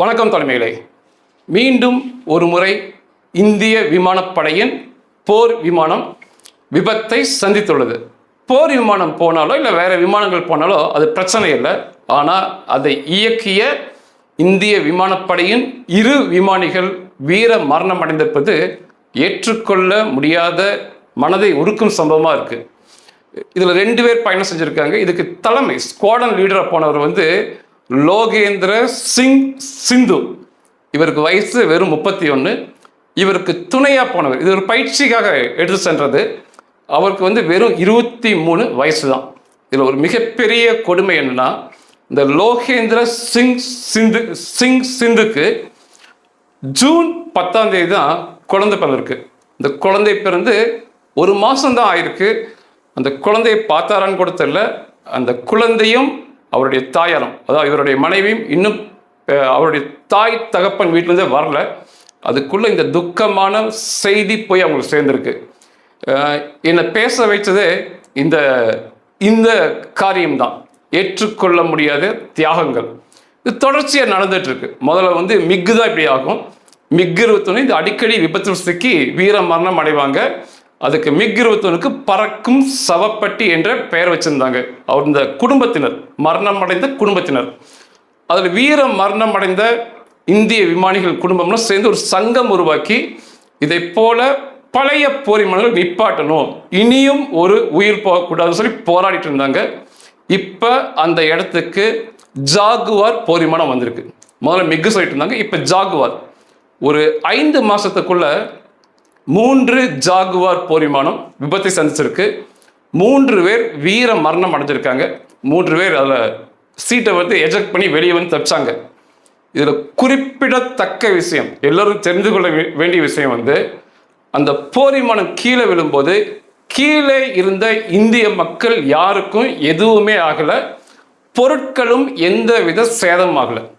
வணக்கம் தலைமைகளே மீண்டும் ஒரு முறை இந்திய விமானப்படையின் போர் விமானம் விபத்தை சந்தித்துள்ளது. போர் விமானம் போனாலோ இல்லை வேறு விமானங்கள் போனாலோ அது பிரச்சனை இல்லை. ஆனால் அதை இயக்கிய இந்திய விமானப்படையின் இரு விமானிகள் வீர மரணம் அடைந்திருப்பது ஏற்றுக்கொள்ள முடியாத மனதை உருக்கும் சம்பவமாக இருக்குது இதில் ரெண்டு பேர் பயணம் செஞ்சுருக்காங்க. இதுக்கு தலைமை ஸ்குவாடன் லீடராக போனவர் வந்து லோகேந்திர சிங் சிந்து. இவருக்கு வயசு வெறும் முப்பத்தி ஒன்று இவருக்கு துணையாக போனவர். இது ஒரு பயிற்சிக்காக எடுத்து சென்றது. அவருக்கு வந்து வெறும் இருபத்தி மூணு வயசு தான் இதில் ஒரு மிகப்பெரிய கொடுமை என்னன்னா இந்த லோகேந்திர சிங் சிந்து சிங் சிந்துக்கு ஜூன் பத்தாம் தேதி தான் குழந்தை பிறந்திருக்கு. இந்த குழந்தை பிறந்து ஒரு மாதம் தான் ஆயிருக்கு. அந்த குழந்தையை பார்த்தாரான்னு கூட தெரியல. அந்த குழந்தையும் அவருடைய தாயாரும் அதாவது இவருடைய மனைவியும் இன்னும் அவருடைய தாய் தகப்பன் வீட்டிலேருந்தே வரல. அதுக்குள்ளே இந்த துக்கமான செய்தி போய் அவங்களுக்கு சேர்ந்துருக்கு. என்னை பேச வைத்ததே இந்த இந்த காரியம்தான். ஏற்றுக்கொள்ள முடியாத தியாகங்கள். இது தொடர்ச்சியாக நடந்துகிட்ருக்கு முதல்ல வந்து மிக்கு தான் இப்படி ஆகும். மிக் இருபத்தொன்று இது அடிக்கடி விபத்தில் சிக்கி வீர மரணம் அடைவாங்க. அதுக்கு மிக் இருபத்தொன்னுக்கு பறக்கும் சவப்பட்டி என்ற பெயர் வச்சிருந்தாங்க. அவர் இந்த குடும்பத்தினர் மரணம் அடைந்த குடும்பத்தினர். அதில் வீர மரணம் அடைந்த இந்திய விமானிகள் குடும்பம்லாம் சேர்ந்து ஒரு சங்கம் உருவாக்கி இதை போல பழைய போர் நிப்பாட்டணும். இனியும் ஒரு உயிர் போகக்கூடாதுன்னு சொல்லி போராடிட்டு இருந்தாங்க. இப்போ அந்த இடத்துக்கு ஜாகுவார் போரிமானம் வந்திருக்கு. முதல்ல மிகு சொல்லிட்டு இருந்தாங்க இப்போ ஜாகுவார். ஒரு ஐந்து மாதத்துக்குள்ளே மூன்று ஜாகுவார் போரிமானம் விபத்தை சந்திச்சிருக்கு. மூன்று பேர் வீர மரணம் அடைஞ்சிருக்காங்க. மூன்று பேர் அதில் சீட்டை வந்து எஜெக்ட் பண்ணி வெளியே வந்து தப்பிச்சாங்க. இதில் குறிப்பிடத்தக்க விஷயம் எல்லோரும் தெரிந்து கொள்ள வே- வேண்டிய விஷயம் வந்து அந்த போரிமானம் கீழே விழும்போது கீழே இருந்த இந்திய மக்கள் யாருக்கும் எதுவுமே ஆகலை. பொருட்களும் எந்தவித சேதம் ஆகலை.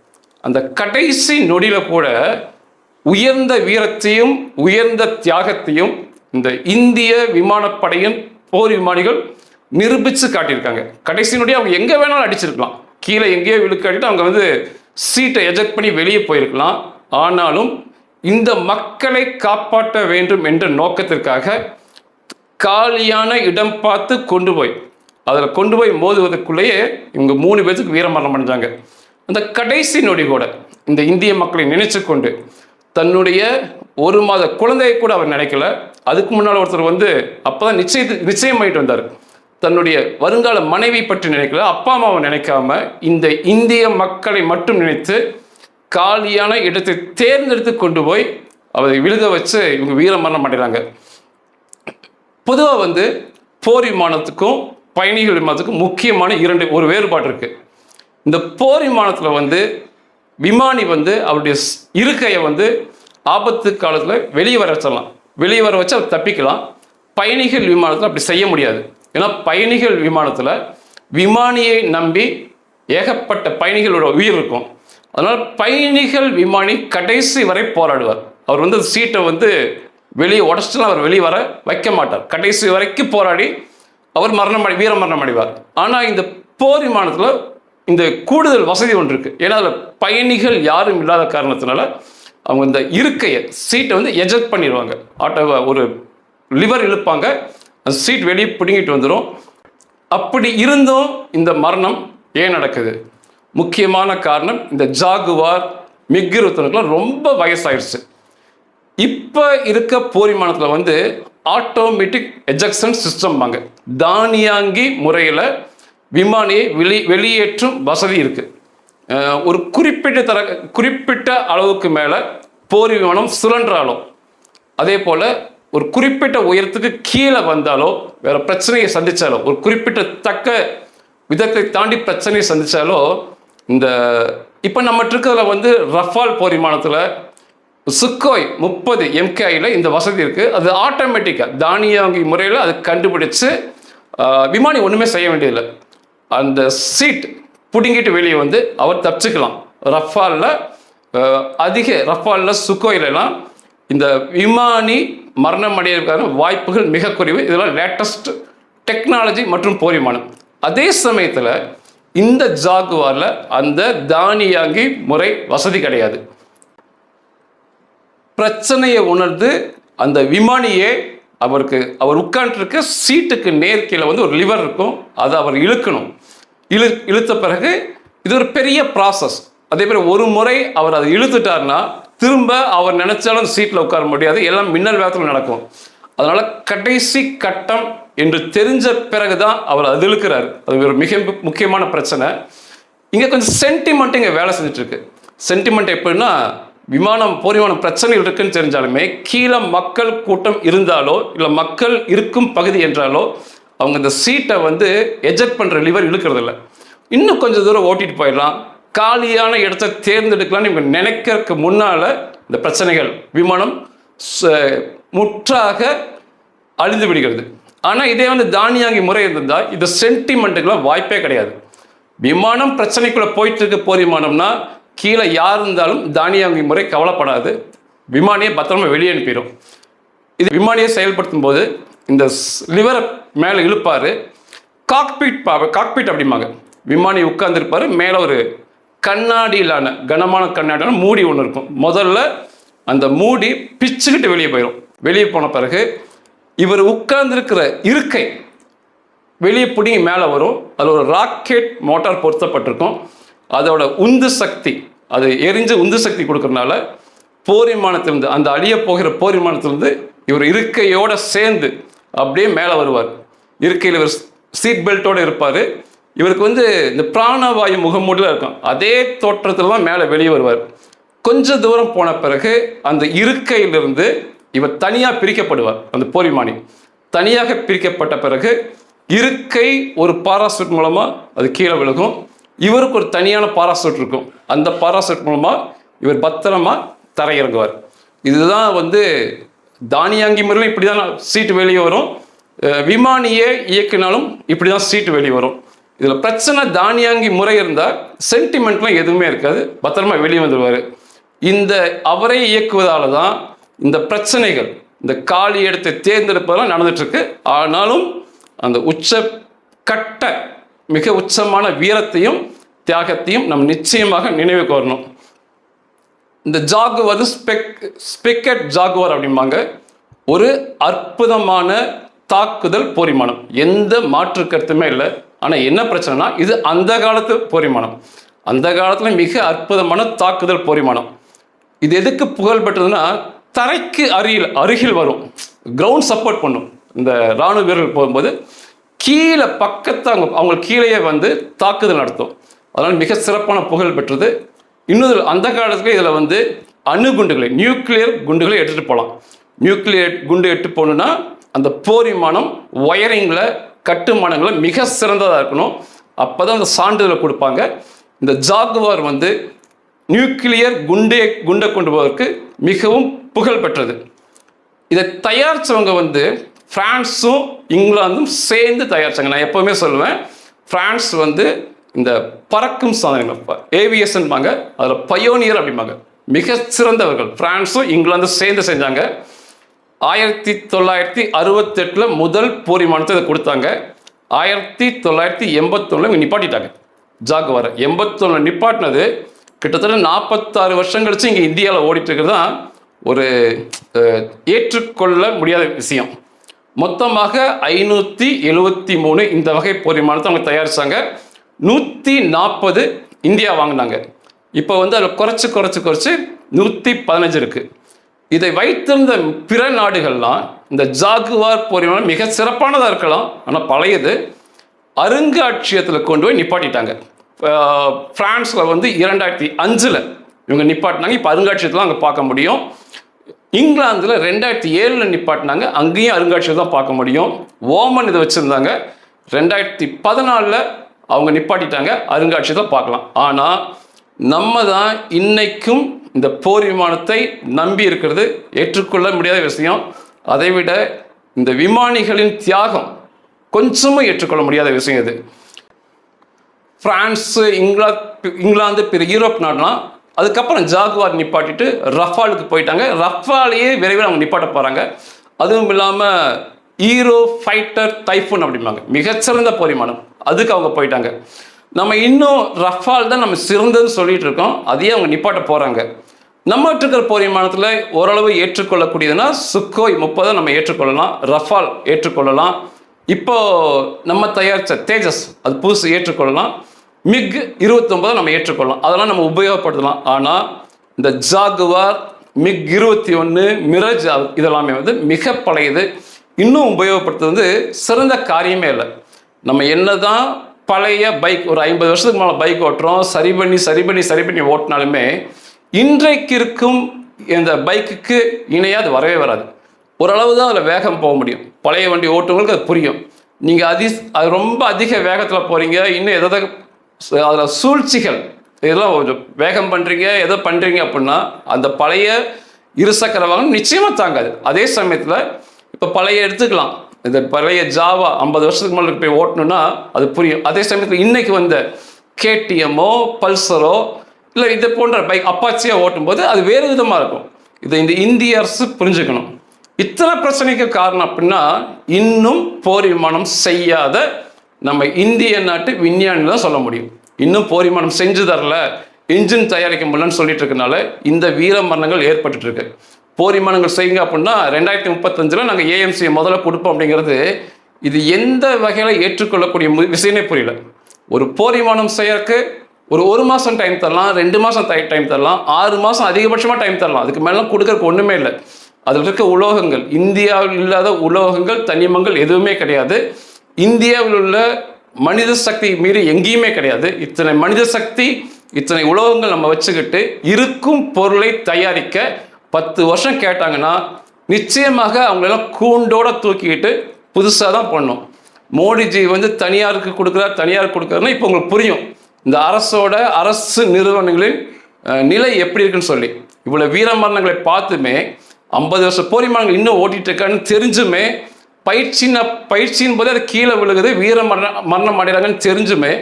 அந்த கடைசி நொடியில் கூட உயர்ந்த வீரத்தையும் உயர்ந்த தியாகத்தையும் இந்த இந்திய விமானப்படையின் போர் விமானிகள் நிரூபித்து காட்டியிருக்காங்க. கடைசி அவங்க எங்கே வேணாலும் அடிச்சிருக்கலாம். கீழே எங்கேயோ விழுக்காட்டிட்டு அவங்க வந்து சீட்டை எஜெக்ட் பண்ணி வெளியே போயிருக்கலாம். ஆனாலும் இந்த மக்களை காப்பாற்ற வேண்டும் என்ற நோக்கத்திற்காக காலியான இடம் பார்த்து கொண்டு போய் அதில் கொண்டு போய் மோதுவதற்குள்ளேயே இவங்க மூணு பேர்த்துக்கு வீரமரணம் அடைஞ்சாங்க. அந்த கடைசி நொடி கூட இந்த இந்திய மக்களை நினைச்சு கொண்டு தன்னுடைய ஒரு மாத குழந்தையை கூட அவர் நினைக்கல. அதுக்கு முன்னால் ஒருத்தர் வந்து அப்பதான் நிச்சயத்து நிச்சயம் பண்ணிட்டு வந்தார். தன்னுடைய வருங்கால மனைவி பற்றி நினைக்கல. அப்பா அம்மாவை நினைக்காம இந்த இந்திய மக்களை மட்டும் நினைத்து காலியான இடத்தை தேர்ந்தெடுத்து கொண்டு போய் அவரை விழுக வச்சு இவங்க வீரமரணம் அடைகிறாங்க. பொதுவாக வந்து போர் விமானத்துக்கும் பயணிகள் விமானத்துக்கும் முக்கியமான இரண்டு ஒரு வேறுபாடு இருக்குது இந்த போர் விமானத்தில் வந்து விமானி வந்து அவருடைய இருக்கையை வந்து ஆபத்து காலத்தில் வெளியே வர வச்சிடலாம். வெளியே வர வச்சு அவர் தப்பிக்கலாம். பயணிகள் விமானத்தில் அப்படி செய்ய முடியாது. ஏன்னா பயணிகள் விமானத்தில் விமானியை நம்பி ஏகப்பட்ட பயணிகளோட உயிர் இருக்கும். அதனால் பயணிகள் விமானி கடைசி வரை போராடுவார். அவர் வந்து சீட்டை வந்து வெளியே உடச்சிட்டுலாம் அவர் வெளியே வர வைக்க மாட்டார். கடைசி வரைக்கும் போராடி அவர் மரணம் அடை வீர மரணம் அடைவார். ஆனால் இந்த போர் விமானத்தில் இந்த கூடுதல் வசதி ஒன்று இருக்குது ஏன்னா அதில் பயணிகள் யாரும் இல்லாத காரணத்தினால அவங்க இந்த இருக்கையை சீட்டை வந்து எஜெக்ட் பண்ணிடுவாங்க ஆட்டோவை ஒரு லிவர் இழுப்பாங்க. அந்த சீட் வெளியே பிடுங்கிட்டு வந்துடும் அப்படி இருந்தும் இந்த மரணம் ஏன் நடக்குது? முக்கியமான காரணம் இந்த ஜாகுவார் மிக் ரொம்ப வயசாயிடுச்சு இப்போ இருக்க போரிமானத்தில் வந்து ஆட்டோமேட்டிக் எஜெக்ஷன் சிஸ்டம் வாங்க தானியாங்கி முறையில் விமானியை வெளி வெளியேற்றும் வசதி இருக்குது ஒரு குறிப்பிட்ட தர குறிப்பிட்ட அளவுக்கு மேலே போர் விமானம் சுழன்றாலும் அதே போல் ஒரு குறிப்பிட்ட உயரத்துக்கு கீழே வந்தாலோ வேற பிரச்சனையை சந்தித்தாலோ ஒரு குறிப்பிட்ட தக்க விதத்தை தாண்டி பிரச்சனையை சந்தித்தாலோ இந்த இப்போ நம்ம இருக்கிறதுல வந்து ரஃபால் போர் விமானத்தில் சுக்கோய் முப்பது எம்கேஐயில் இந்த வசதி இருக்குது அது ஆட்டோமேட்டிக்காக தானியாங்கி முறையில் அது கண்டுபிடிச்சு விமானி ஒன்றுமே செய்ய வேண்டியதில்லை. அந்த சீட் பிடுங்கிட்டு வெளியே வந்து அவர் தப்பிச்சுக்கலாம். ரஃபாலில் அதிக ரஃபாலில் சுக்கோயிலெல்லாம் இந்த விமானி மரணம் அடைவதற்கான வாய்ப்புகள் மிக குறைவு. இதெல்லாம் லேட்டஸ்ட் டெக்னாலஜி மற்றும் போர் விமானம் அதே சமயத்தில் இந்த ஜாகுவாரில் அந்த தானியாங்கி முறை வசதி கிடையாது. பிரச்சனையை உணர்ந்து அந்த விமானியே அவருக்கு அவர் உட்காந்துருக்க சீட்டுக்கு நேர்கீழே வந்து ஒரு லிவர் இருக்கும். அதை அவர் இழுக்கணும். இழு இழுத்த பிறகு இது ஒரு பெரிய ப்ராசஸ் அதே மாதிரி ஒரு முறை அவர் அதை இழுத்துட்டாருன்னா திரும்ப அவர் நினைச்சாலும் சீட்டில் உட்கார முடியாது. எல்லாம் மின்னல் வேகத்தில் நடக்கும். அதனால் கடைசி கட்டம் என்று தெரிஞ்ச பிறகு தான் அவர் அது இழுக்கிறார். அது ஒரு மிக முக்கியமான பிரச்சனை. இங்கே கொஞ்சம் சென்டிமெண்ட் இங்கே வேலை செஞ்சுட்டு சென்டிமெண்ட் எப்படின்னா விமானம் போர் விமானம் பிரச்சனைகள் இருக்குன்னு தெரிஞ்சாலுமே கீழே மக்கள் கூட்டம் இருந்தாலோ இல்லை மக்கள் இருக்கும் பகுதி என்றாலோ அவங்க இந்த சீட்டை வந்து எஜெக்ட் பண்ணுற லிவர் இழுக்கிறது இல்லை. இன்னும் கொஞ்சம் தூரம் ஓட்டிட்டு போயிடலாம். காலியான இடத்த தேர்ந்தெடுக்கலாம்னு இவங்க நினைக்கிறதுக்கு முன்னால் இந்த பிரச்சனைகள் விமானம் ச- முற்றாக அழிந்து விடுகிறது. ஆனால் இதே வந்து தானியாங்கி முறை இருந்திருந்தால் இந்த சென்டிமெண்ட்டுக்கெல்லாம் வாய்ப்பே கிடையாது. விமானம் பிரச்சனைக்குள்ளே போயிட்டு இருக்க போர் விமானம்னா கீழே யார் இருந்தாலும் தானியாங்கி முறை கவலைப்படாது. விமானியை பத்திரமா வெளியே அனுப்பிடும் இது விமானியை செயல்படுத்தும் போது இந்த லிவரை மேலே இழுப்பார். காக்பீட் பா காக்பீட் அப்படிம்பாங்க. விமானி உட்கார்ந்துருப்பார். மேலே ஒரு கண்ணாடியிலான கனமான கண்ணாடியான மூடி ஒன்று இருக்கும். முதல்ல அந்த மூடி பிச்சுக்கிட்டு வெளியே போயிடும் வெளியே போன பிறகு இவர் உட்கார்ந்துருக்கிற இருக்கை வெளியே பிடிங்கி மேலே வரும். அதில் ஒரு ராக்கெட் மோட்டார் பொருத்தப்பட்டிருக்கும். அதோட உந்து சக்தி அது எரிஞ்சு உந்து சக்தி கொடுக்கறனால போரிமானத்திலிருந்து அந்த அழிய போகிற போரிமானத்திலிருந்து இவர் இருக்கையோட சேர்ந்து அப்படியே மேலே வருவார். இருக்கையில் இவர் சீட் பெல்ட்டோட இருப்பார். இவருக்கு வந்து இந்த பிராணவாயு முகமூடியில் இருக்கும். அதே தோற்றத்தில் தான் மேலே வெளியே வருவார். கொஞ்ச தூரம் போன பிறகு அந்த இருக்கையிலிருந்து இவர் தனியாக பிரிக்கப்படுவார் அந்த போரிமானி தனியாக பிரிக்கப்பட்ட பிறகு இருக்கை ஒரு பாராசூட் மூலமாக அது கீழே விழுகும். இவருக்கு ஒரு தனியான பாராசூட் இருக்கும். அந்த பாராசூட் மூலமாக இவர் பத்திரமா தரையிறங்குவார். இதுதான் வந்து தானியாங்கி முறையில் இப்படி தான் சீட்டு வெளியே வரும். விமானியே இயக்கினாலும் இப்படி தான் சீட்டு வெளியே வரும். இதில் பிரச்சனை தானியாங்கி முறை இருந்தால் சென்டிமெண்ட்லாம் எதுவுமே இருக்காது. பத்திரமா வெளியே வந்துடுவார் இந்த அவரை இயக்குவதால் தான் இந்த பிரச்சனைகள் இந்த காலி இடத்தை தேர்ந்தெடுப்பதெல்லாம் நடந்துட்டுருக்கு ஆனாலும் அந்த உச்ச கட்ட மிக உச்சமான வீரத்தையும் தியாகத்தையும் நம் நிச்சயமாக நினைவு கோரணும். இந்த ஜாகுவார் ஸ்பெக் ஸ்பெக்கட் ஜாகுவார் அப்படிம்பாங்க. ஒரு அற்புதமான தாக்குதல் போரிமானம். எந்த மாற்று கருத்துமே இல்லை. ஆனால் என்ன பிரச்சனைனா இது அந்த காலத்து போரிமானம். அந்த காலத்தில் மிக அற்புதமான தாக்குதல் போரிமானம். இது எதுக்கு புகழ் பெற்றதுன்னா தரைக்கு அருகில் அருகில் வரும். கிரவுண்ட் சப்போர்ட் பண்ணும். இந்த ராணுவ வீரர்கள் போகும்போது கீழே பக்கத்தை அவங்க அவங்க கீழேயே வந்து தாக்குதல் நடத்தும். அதனால் மிக சிறப்பான புகழ் பெற்றது. இன்னொரு அந்த காலத்தில் இதில் வந்து அணுகுண்டுகளை நியூக்ளியர் குண்டுகளை எடுத்துகிட்டு போகலாம். நியூக்ளியர் குண்டு எடுத்து போகணுன்னா அந்த போர் விமானம் ஒயரிங்கில் கட்டுமானங்களில் மிக சிறந்ததாக இருக்கணும். அப்போ தான் அந்த சான்றிதழை கொடுப்பாங்க. இந்த ஜாகுவார் வந்து நியூக்ளியர் குண்டே குண்டை கொண்டு போவதற்கு மிகவும் புகழ் பெற்றது. இதை தயாரித்தவங்க வந்து ஃப்ரான்ஸும் இங்கிலாந்தும் சேர்ந்து தயாரிச்சாங்க நான் எப்போவுமே சொல்லுவேன் ஃப்ரான்ஸ் வந்து இந்த பறக்கும் சாதனைகள் ஏவிஎஸ்ன்பாங்க அதில் பயோனியர் அப்படிம்பாங்க. மிக சிறந்தவர்கள். இங்கிலாந்தும் சேர்ந்து செஞ்சாங்க. ஆயிரத்தி தொள்ளாயிரத்தி அறுபத்தெட்டில் முதல் போர் விமானத்தை இதை கொடுத்தாங்க. ஆயிரத்தி தொள்ளாயிரத்தி எண்பத்தொன்னில் நிப்பாட்டிட்டாங்க. ஜாகுவாரை எண்பத்தொன்னில் நிப்பாட்டினது கிட்டத்தட்ட நாற்பத்தாறு வருஷம் கழிச்சு இங்கே இந்தியாவில் ஓடிட்டு இருக்கிறது தான் ஒரு ஏற்றுக்கொள்ள முடியாத விஷயம். மொத்தமாக ஐநூற்றி எழுவத்தி மூணு இந்த வகை போர் விமானத்தை அவங்க தயாரித்தாங்க நூற்றி நாற்பது இந்தியா வாங்கினாங்க. இப்போ வந்து அதில் குறைச்சி குறைச்சி குறைச்சி நூற்றி பதினஞ்சு இருக்குது இதை வைத்திருந்த பிற நாடுகள்லாம் இந்த ஜாகுவார் போர் விமானம் மிக சிறப்பானதாக இருக்கலாம். ஆனால் பழையது அருங்காட்சியகத்தில் கொண்டு போய் நிப்பாட்டிட்டாங்க. ஃப்ரான்ஸில் பிரான்ஸில் வந்து இரண்டாயிரத்தி அஞ்சில் இவங்க நிப்பாட்டினாங்க. இப்போ அருங்காட்சியகத்தில் அங்கே பார்க்க முடியும். இங்கிலாந்தில் ரெண்டாயிரத்தி ஏழில் நிப்பாட்டினாங்க. அங்கேயும் அருங்காட்சியகம் தான் பார்க்க முடியும். ஓமன் இதை வச்சுருந்தாங்க. ரெண்டாயிரத்தி பதினாலில் அவங்க நிப்பாட்டிட்டாங்க. அருங்காட்சியகத்தை பார்க்கலாம். ஆனால் நம்ம தான் இன்னைக்கும் இந்த போர் விமானத்தை நம்பி இருக்கிறது. ஏற்றுக்கொள்ள முடியாத விஷயம். அதை விட இந்த விமானிகளின் தியாகம் கொஞ்சமும் ஏற்றுக்கொள்ள முடியாத விஷயம் இது. பிரான்ஸு இங்கிலாந்து இங்கிலாந்து பிற யூரோப் நாடுலாம் அதுக்கப்புறம் ஜாகுவார் நிப்பாட்டிட்டு ரஃபாலுக்கு போயிட்டாங்க. ரஃபாலையே விரைவில் அவங்க நிப்பாட்ட போகிறாங்க அதுவும் இல்லாமல் ஈரோ ஃபைட்டர் டைஃபூன் அப்படிம்பாங்க. மிகச்சிறந்த போரிமானம். அதுக்கு அவங்க போயிட்டாங்க. நம்ம இன்னும் ரஃபால் தான் நம்ம சிறந்ததுன்னு சொல்லிட்டு இருக்கோம். அதையே அவங்க நிப்பாட்ட போகிறாங்க நம்ம இருக்கிற போரிமானத்தில் ஓரளவு ஏற்றுக்கொள்ளக்கூடியதுன்னா சுக்கோய் முப்பதை நம்ம ஏற்றுக்கொள்ளலாம். ரஃபால் ஏற்றுக்கொள்ளலாம். இப்போ நம்ம தயாரித்த தேஜஸ் அது புதுசு ஏற்றுக்கொள்ளலாம். மிக் இருபத்தொம்பதை நம்ம ஏற்றுக்கொள்ளலாம். அதெல்லாம் நம்ம உபயோகப்படுத்தலாம். ஆனால் இந்த ஜாகுவார் மிக் இருபத்தி ஒன்று மிரஜ் இதெல்லாமே வந்து மிக பழையது. இன்னும் உபயோகப்படுத்துறது வந்து சிறந்த காரியமே இல்லை. நம்ம என்னதான் பழைய பைக் ஒரு ஐம்பது வருஷத்துக்கு மேலே பைக் ஓட்டுறோம் சரி பண்ணி சரி பண்ணி சரி பண்ணி ஓட்டினாலுமே இன்றைக்கு இருக்கும் இந்த பைக்குக்கு இணையாக அது வரவே வராது. ஓரளவு தான் அதில் வேகம் போக முடியும். பழைய வண்டி ஓட்டுவங்களுக்கு அது புரியும். நீங்கள் அதி அது ரொம்ப அதிக வேகத்தில் போகிறீங்க இன்னும் எதாவது அதில் சூழ்ச்சிகள். இதெல்லாம் கொஞ்சம் வேகம் பண்ணுறீங்க எதோ பண்ணுறீங்க அப்படின்னா அந்த பழைய இருசக்கர வாகனம் நிச்சயமாக தாங்காது. அதே சமயத்தில் இப்போ பழைய எடுத்துக்கலாம். இந்த பழைய ஜாவா ஐம்பது வருஷத்துக்கு மேலே போய் ஓட்டணும்னா அது புரியும். அதே சமயத்தில் இன்னைக்கு வந்த கேடிஎம்மோ பல்சரோ இல்லை இதை போன்ற பைக் அப்பாச்சியாக ஓட்டும்போது அது வேறு விதமாக இருக்கும். இதை இந்த இந்திய அரசு புரிஞ்சுக்கணும். இத்தனை பிரச்சனைக்கு காரணம் அப்படின்னா இன்னும் போர் விமானம் செய்யாத நம்ம இந்திய நாட்டு விஞ்ஞானி தான் சொல்ல முடியும். இன்னும் போரிமானம் செஞ்சு தரல இன்ஜின் தயாரிக்க முடியலன்னு சொல்லிட்டு இருக்கனால இந்த வீர மரணங்கள் ஏற்பட்டு இருக்கு. போரிமானங்கள் செய்யுங்க அப்படின்னா ரெண்டாயிரத்தி முப்பத்தஞ்சில் நாங்கள் ஏஎம்சி முதல்ல கொடுப்போம் அப்படிங்கிறது இது எந்த வகையில் ஏற்றுக்கொள்ளக்கூடிய மு- விஷயமே புரியல. ஒரு போரிமானம் செய்யறதுக்கு ஒரு ஒரு மாதம் டைம் தரலாம் ரெண்டு மாதம் டைம் தரலாம் ஆறு மாதம் அதிகபட்சமாக டைம் தரலாம். அதுக்கு மேலாம் கொடுக்கறதுக்கு ஒன்றுமே இல்லை. அதில் இருக்க உலோகங்கள் இந்தியாவில் இல்லாத உலோகங்கள் தனிமங்கள் எதுவுமே கிடையாது. இந்தியாவில் உள்ள மனித சக்தி மீறி எங்கேயுமே கிடையாது. இத்தனை மனித சக்தி இத்தனை உலோகங்கள் நம்ம வச்சுக்கிட்டு இருக்கும் பொருளை தயாரிக்க பத்து வருஷம் கேட்டாங்கன்னா நிச்சயமாக அவங்களெல்லாம் கூண்டோட தூக்கிக்கிட்டு புதுசாக தான் பண்ணும் மோடிஜி வந்து தனியாருக்கு கொடுக்குறார் தனியார் கொடுக்குறாருன்னா இப்போ உங்களுக்கு புரியும். இந்த அரசோட அரசு நிறுவனங்களின் நிலை எப்படி இருக்குன்னு சொல்லி. இவ்வளோ வீரமரணங்களை பார்த்துமே ஐம்பது வருஷம் போரிமரணங்கள் இன்னும் ஓட்டிகிட்டு இருக்கான்னு தெரிஞ்சுமே பயிற்சின பயிற்சியின் போது அது கீழே விழுகுது வீர மரண மரணம் அடைகிறாங்கன்னு தெரிஞ்சுமே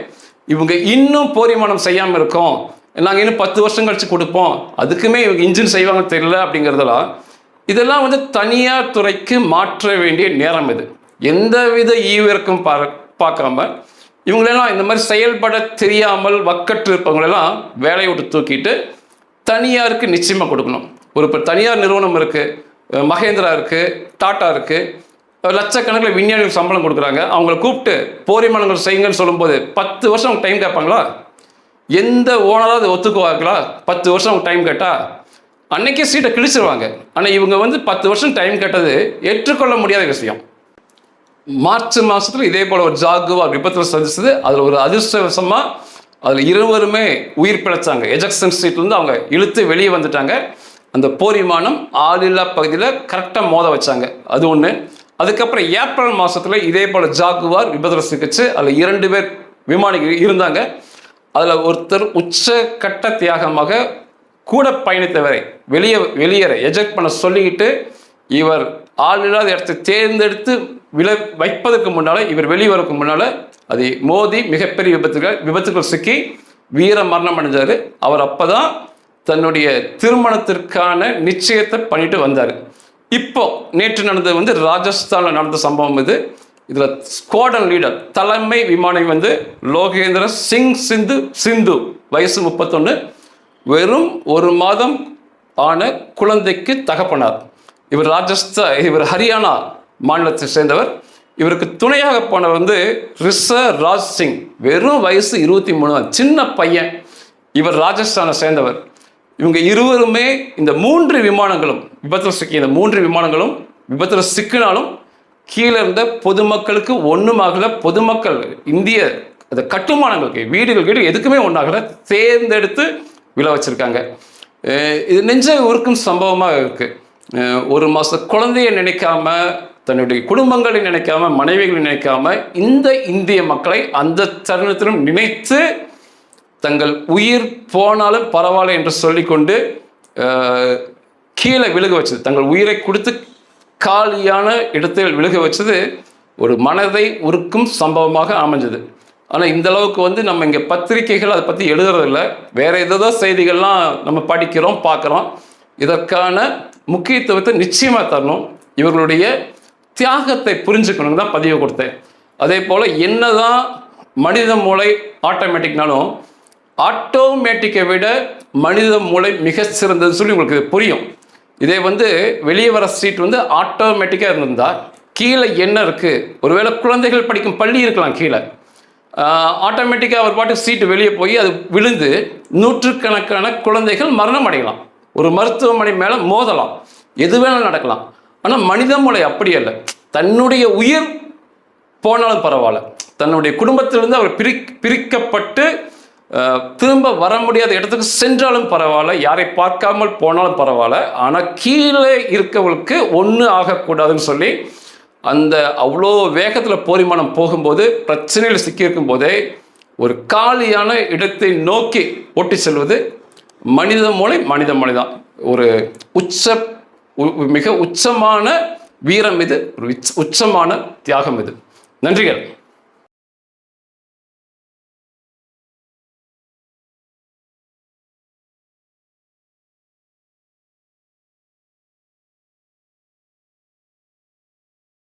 இவங்க இன்னும் போரிமானம் செய்யாமல் இருக்கோம். நாங்கள் இன்னும் பத்து வருஷம் கழித்து கொடுப்போம். அதுக்குமே இவங்க இன்ஜின் செய்வாங்கன்னு தெரியல அப்படிங்கிறதெல்லாம் இதெல்லாம் வந்து தனியார் துறைக்கு மாற்ற வேண்டிய நேரம் இது. எந்தவித ஈவிரக்கும் பா பார்க்காம இவங்களெல்லாம் இந்த மாதிரி செயல்பட தெரியாமல் வக்கற்று இருப்பவங்களெல்லாம் வேலையை விட்டு தூக்கிட்டு தனியாருக்கு நிச்சயமாக கொடுக்கணும். ஒரு இப்போ தனியார் நிறுவனம் இருக்குது மகேந்திரா இருக்குது டாட்டா இருக்குது லட்சக்கணக்கில் விஞ்ஞானிகள் சம்பளம் கொடுக்குறாங்க. அவங்கள கூப்பிட்டு போரிமானங்கள் செய்யுங்கன்னு சொல்லும்போது பத்து வருஷம் அவங்க டைம் கேட்பாங்களா? எந்த ஓனராவது ஒத்துக்குவாங்களா பத்து வருஷம் அவங்க டைம் கேட்டால் அன்னைக்கே சீட்டை கிழிச்சிருவாங்க. ஆனால் இவங்க வந்து பத்து வருஷம் டைம் கேட்டது ஏற்றுக்கொள்ள முடியாத விஷயம். மார்ச் மாதத்தில் இதே போல் ஒரு ஜாகுவா விபத்தில் சந்திச்சது. அதில் ஒரு அதிர்ஷ்டவசமாக அதில் இருவருமே உயிர் பிழைச்சாங்க. எஜெக்ஷன் சீட்லேருந்து அவங்க இழுத்து வெளியே வந்துட்டாங்க. அந்த போர் விமானம் ஆளில்லா பகுதியில் கரெக்டாக மோத வச்சாங்க. அது ஒன்று அதுக்கப்புறம் ஏப்ரல் மாதத்தில் இதே போல் ஜாகுவார் விபத்தில் சிக்கிச்சு அதில் இரண்டு பேர் விமானிகள் இருந்தாங்க. அதில் ஒருத்தர் உச்சக்கட்ட தியாகமாக கூட பயணித்தவரை வெளியே வெளியேற எஜெக்ட் பண்ண சொல்லிக்கிட்டு இவர் ஆள் இல்லாத இடத்தை தேர்ந்தெடுத்து வில வைப்பதற்கு முன்னால் இவர் வெளிவரக்கு முன்னால் அதை மோதி மிகப்பெரிய விபத்துகள் விபத்துகள் சிக்கி வீர மரணம் அடைஞ்சார். அவர் அப்போ தான் தன்னுடைய திருமணத்திற்கான நிச்சயத்தை பண்ணிட்டு வந்தார். இப்போ நேற்று நடந்தது வந்து ராஜஸ்தானில் நடந்த சம்பவம் இது. இதில் ஸ்குவாடன் லீடர் தலைமை விமானி வந்து லோகேந்திர சிங் சிந்து சிந்து வயசு முப்பத்தொன்று வெறும் ஒரு மாதம் ஆன குழந்தைக்கு தகப்பனார். இவர் ராஜஸ்தான் இவர் ஹரியானா மாநிலத்தை சேர்ந்தவர். இவருக்கு துணையாக போனவர் வந்து ரிச ராஜ் சிங். வெறும் வயசு இருபத்தி மூணு சின்ன பையன் இவர் ராஜஸ்தானை சேர்ந்தவர். இவங்க இருவருமே இந்த மூன்று விமானங்களும் விபத்தில் சிக்கிய இந்த மூன்று விமானங்களும் விபத்தில் சிக்கினாலும் கீழே இருந்த பொதுமக்களுக்கு ஒன்றுமாகல பொதுமக்கள் இந்திய அந்த கட்டுமானங்களுக்கு வீடுகள் வீடு எதுக்குமே ஒன்றாகல தேர்ந்தெடுத்து விழ வச்சுருக்காங்க. இது நெஞ்ச உருக்கும் சம்பவமாக இருக்குது ஒரு மாதம் குழந்தைய நினைக்காம தன்னுடைய குடும்பங்களை நினைக்காம மனைவிகளை நினைக்காம இந்த இந்திய மக்களை அந்த தருணத்திலும் நினைத்து தங்கள் உயிர் போனாலும் பரவாயில்ல என்று சொல்லிக்கொண்டு கீழே விழுக வச்சது. தங்கள் உயிரை கொடுத்து காலியான இடத்தில் விழுக வச்சது ஒரு மனதை உருக்கும் சம்பவமாக அமைஞ்சது. ஆனால் இந்த அளவுக்கு வந்து நம்ம இங்கே பத்திரிகைகள் அதை பற்றி எழுதுறதில்ல. வேற ஏதோ செய்திகள்லாம் நம்ம படிக்கிறோம் பார்க்குறோம். இதற்கான முக்கியத்துவத்தை நிச்சயமாக தரணும். இவர்களுடைய தியாகத்தை புரிஞ்சுக்கணும் தான் பதிவு கொடுத்தேன். அதே போல் என்னதான் மனித மூளை ஆட்டோமேட்டிக்னாலும் ஆட்டோமேட்டிக்கை விட மனித மூளை மிக சிறந்ததுன்னு சொல்லி உங்களுக்கு இது புரியும். இதே வந்து வெளியே வர சீட் வந்து ஆட்டோமேட்டிக்காக இருந்திருந்தால் கீழே என்ன இருக்குது ஒருவேளை குழந்தைகள் படிக்கும் பள்ளி இருக்கலாம் கீழே. ஆட்டோமேட்டிக்காக அவர் பாட்டு சீட்டு வெளியே போய் அது விழுந்து நூற்றுக்கணக்கான குழந்தைகள் மரணம் அடையலாம். ஒரு மருத்துவமனை மேலே மோதலாம். எது வேணாலும் நடக்கலாம். ஆனால் மனித மூளை அப்படி அல்ல. தன்னுடைய உயிர் போனாலும் பரவாயில்ல. தன்னுடைய குடும்பத்திலிருந்து அவர் பிரி பிரிக்கப்பட்டு திரும்ப வர முடியாத இடத்துக்கு சென்றாலும் பரவாயில்ல யாரை பார்க்காமல் போனாலும் பரவாயில்ல ஆனால் கீழே இருக்கவளுக்கு ஒன்று ஆகக்கூடாதுன்னு சொல்லி அந்த அவ்வளோ வேகத்தில் போரிமானம் போகும்போது பிரச்சனையில் சிக்கியிருக்கும் போதே ஒரு காலியான இடத்தை நோக்கி ஓட்டி செல்வது மனித மூளை மனித மொழிதான் தான் ஒரு உச்ச உ- மிக உச்சமான வீரம் இது ஒரு உச்ச- உச்சமான தியாகம் இது. நன்றிகள்.